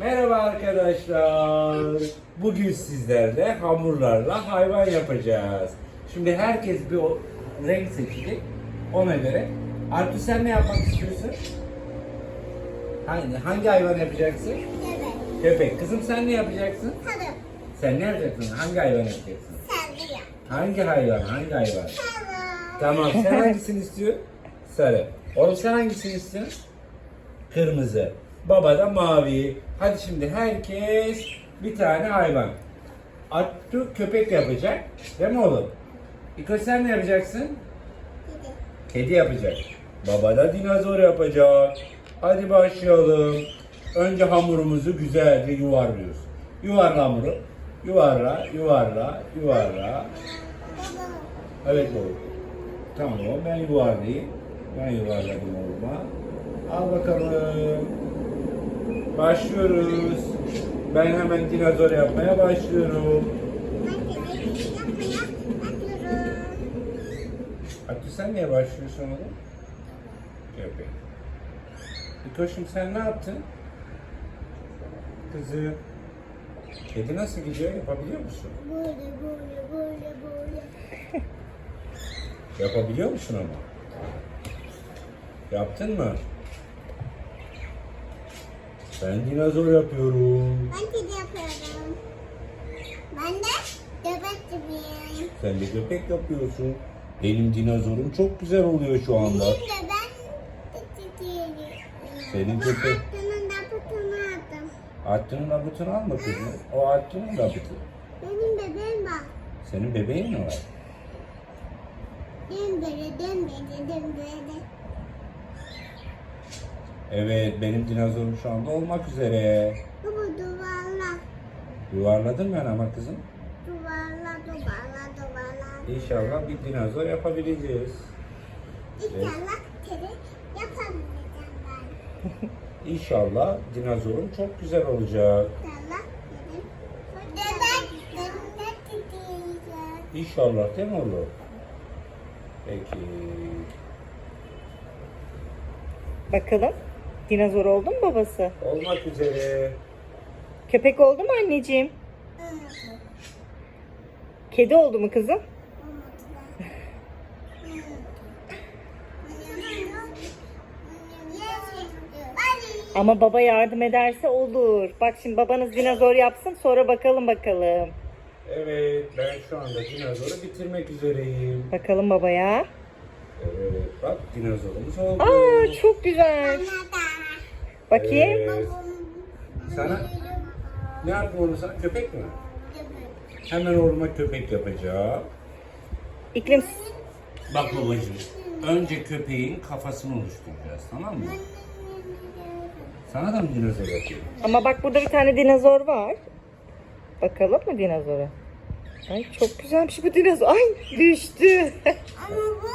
Merhaba arkadaşlar. Bugün sizlerle hamurlarla hayvan yapacağız. Şimdi herkes bir renk seçecek. Ona göre. Artu sen ne yapmak istiyorsun? Hangi, hangi hayvan yapacaksın? Evet. Köpek. Kızım sen ne yapacaksın? Tarım. Sen ne yapacaksın? Hangi hayvan yapacaksın? Sarıya. Hangi hayvan? Hangi hayvan? Tarım. Tamam. Sen hangisini istiyorsun? Sarı. Oğlum sen hangisini istiyorsun? Kırmızı. Baba da mavi. Hadi şimdi herkes bir tane hayvan. Attu köpek yapacak. Değil mi oğlum? İko sen ne yapacaksın? Kedi yapacak. Baba da dinozor yapacak. Hadi başlayalım. Önce hamurumuzu güzelce yuvarlıyoruz. Yuvarla hamuru. Yuvarla, yuvarla, yuvarla. Evet oğlum. Tamam oğlum ben yuvarlayayım. Ben yuvarladım oğluma. Al bakalım. Başlıyoruz. Ben hemen dinozor yapmaya başlıyorum. Hatta sen niye başlıyorsun oğlum? Köpek. İkoş'um sen ne yaptın? Kızı. Kedi nasıl gidiyor? Yapabiliyor musun? Böyle böyle böyle böyle. Yapabiliyor musun ama? Yaptın mı? Ben dinozor yapıyorum. Ben de yapıyorum. Ben de göbek gibiyim. Sen de köpek yapıyorsun. Benim dinozorum çok güzel oluyor şu anda. Benim de ben de çiçeğim. Senin köpek. Aklının da butunu aldım. Arttu'nun labutunu alma kızım. O Arttu'nun labutu. Benim bebeğim var. Senin bebeğin mi var? Dembele dembele dembele. Evet, benim dinozorum şu anda olmak üzere. Baba duvarla. Yuvarladın mı ama kızım? Duvarla duvarla duvarla. İnşallah bir dinozor yapabileceğiz. İnşallah teri yapabileceğim ben. İnşallah dinozorum çok güzel olacak. İnşallah dedim. Bebek benimle titreyecek. İnşallah değil mi oğlum? Peki. Bakalım. Dinozor oldu mu babası? Olmak üzere. Köpek oldu mu anneciğim? Kedi oldu mu kızım? Ama baba yardım ederse olur. Bak şimdi babanız dinozor yapsın sonra bakalım bakalım. Evet, ben şu anda dinozoru bitirmek üzereyim. Bakalım babaya. Evet, bak dinozorumuz oldu. Aa çok güzel. Bakayım. Evet. Sana ne onu sana? Köpek mi? Hemen oğluma köpek yapacağım. İklim Bak babacığım, önce köpeğin kafasını oluşturacağız, tamam mı? Sana da mı dinozor yapayım? ama bak burada bir tane dinozor var. Bakalım mı dinozora? Ay çok güzelmiş bu dinozor. Ay düştü. Ama bu.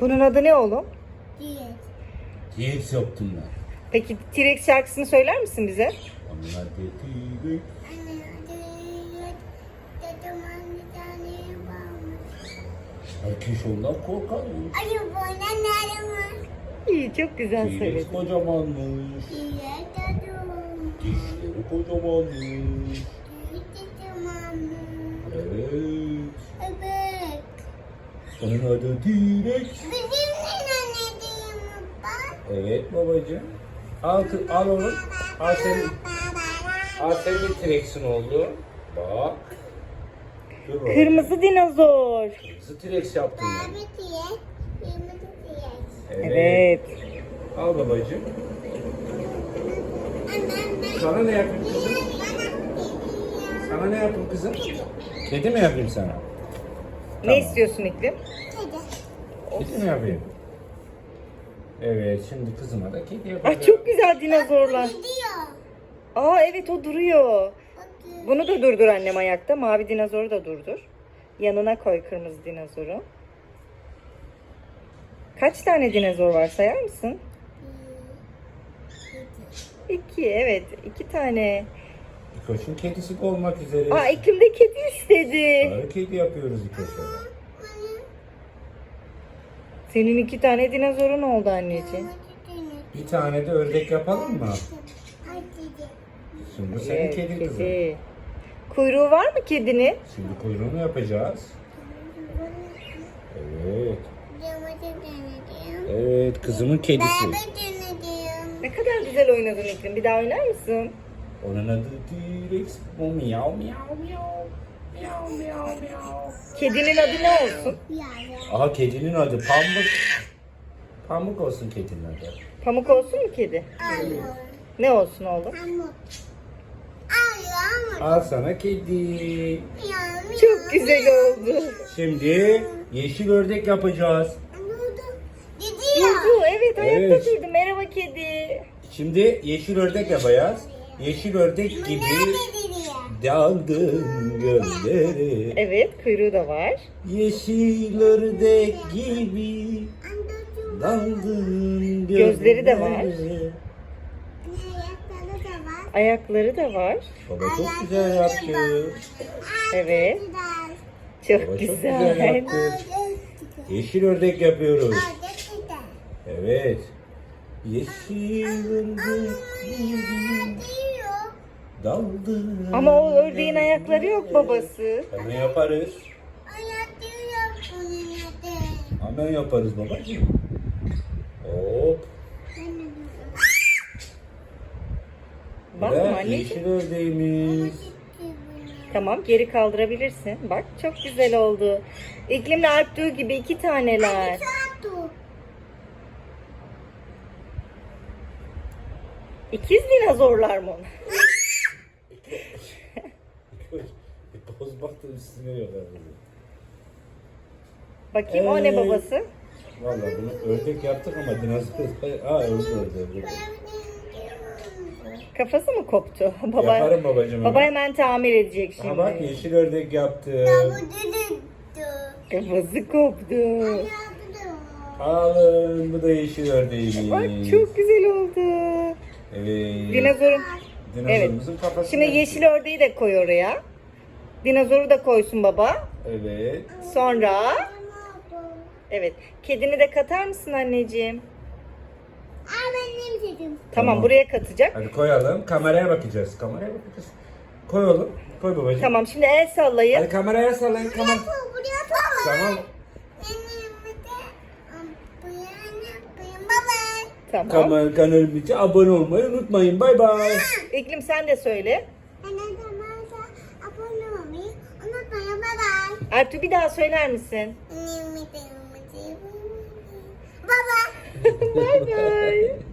Bunun adı ne oğlum? Değil. T-Rex yaptım ben. Peki T-Rex şarkısını söyler misin bize? Onlar T-Rex. Varmış. Herkes ondan korkar. Ayı bana nerede var? İyi çok güzel T-Rex söyledin. kocamanmış. Diye dedim. Dişleri kocamanmış. Evet. Evet. Onun adı T-Rex. Benim ne anneciğim bak. Evet babacığım. Al, al onu. Al senin, al senin bir T-Rex'in oldu. Bak. Dur. Kırmızı dinozor. Kırmızı T-Rex yaptım ben. Diye. Evet. Al babacığım. Sana ne yapayım kızım? Sana ne yapayım kızım? Kedi mi yapayım sana? Ne Tamam. istiyorsun İklim? Kedi. Kedi mi yapayım? Evet şimdi kızıma da kedi yapacağım. Ay çok güzel dinozorlar. Gidiyor. Aa evet o duruyor. Bunu da durdur annem ayakta. Mavi dinozoru da durdur. Yanına koy kırmızı dinozoru. Kaç tane dinozor var sayar mısın? İki evet iki tane. İkoş'un kedisi olmak üzere. Aa iklim de kedi istedi. Sarı kedi yapıyoruz İkoş'a. Senin iki tane dinozorun oldu anneciğim. Bir tane de ördek yapalım mı? Şimdi bu senin Evet, kedin kızım. kedi. Kuyruğu var mı kedinin? Şimdi kuyruğunu yapacağız. Evet. Evet kızımın kedisi. Ne kadar güzel oynadın İklim. Bir daha oynar mısın? Onun adı T-Rex. Miyav miyav miyav. Miyav miyav miyav. Kedinin adı ne olsun? Aha kedinin adı Pamuk. Pamuk olsun kedinin adı. Pamuk olsun mu kedi? Ne olsun oğlum? Al sana kedi. Çok güzel oldu. Şimdi yeşil ördek yapacağız. Durdu. Evet ayakta Evet. durdu. Merhaba kedi. Şimdi yeşil ördek yapacağız. Yeşil ördek gibi? Daldın gölleri. Evet kuyruğu da var. Yeşil ördek gibi daldın Gözleri de var. Ayakları da var. Baba çok güzel yaptı. Evet. Çok Baba çok güzel. güzel yaptı. Yeşil ördek yapıyoruz. Evet. Yeşil ördek gibi daldın. Ama o ördeğin ayakları yok babası. Hemen yaparız. Ayakları bunun adı. Hemen yaparız babacığım. Hop. Bak anneciğim. yeşil ördeğimiz. Tamam geri kaldırabilirsin. Bak çok güzel oldu. İklimle Arptuğ gibi iki taneler. İkiz dinozorlar mı onlar? Bozmak da üstüne yok abi. Bakayım o ne Ee, babası? Valla bunu ördek yaptık ama dinozor. Aa ördek ördek. Kafası mı koptu? Baba, Yaparım babacığım. baba hemen. tamir edecek şimdi. Ha bak yeşil ördek dedi. Kafası koptu. Alın bu da yeşil ördeğimiz. Bak çok güzel oldu. Evet. Dinozorun. Dinozorumuzun kafası. Şimdi yeşil ördeği de koy oraya. Dinozoru da koysun baba. Evet. Sonra evet kedini de katar mısın anneciğim? Aa benim dedim. Tamam, Tamam. buraya katacak. Hadi koyalım. Kameraya bakacağız. Kameraya bakacağız. Koy oğlum. Koy babacığım. Tamam şimdi el sallayın. Hadi kameraya sallayın. Kamera. Bu buraya tamam. Tamam. Buraya ne. Tamam. Kamera kanalımıza abone olmayı unutmayın. Bay bay. İklim sen de söyle. Anadolu'da abone olmayı unutmayın. Bye bye. Artu bir daha söyler misin? Baba. bay bay.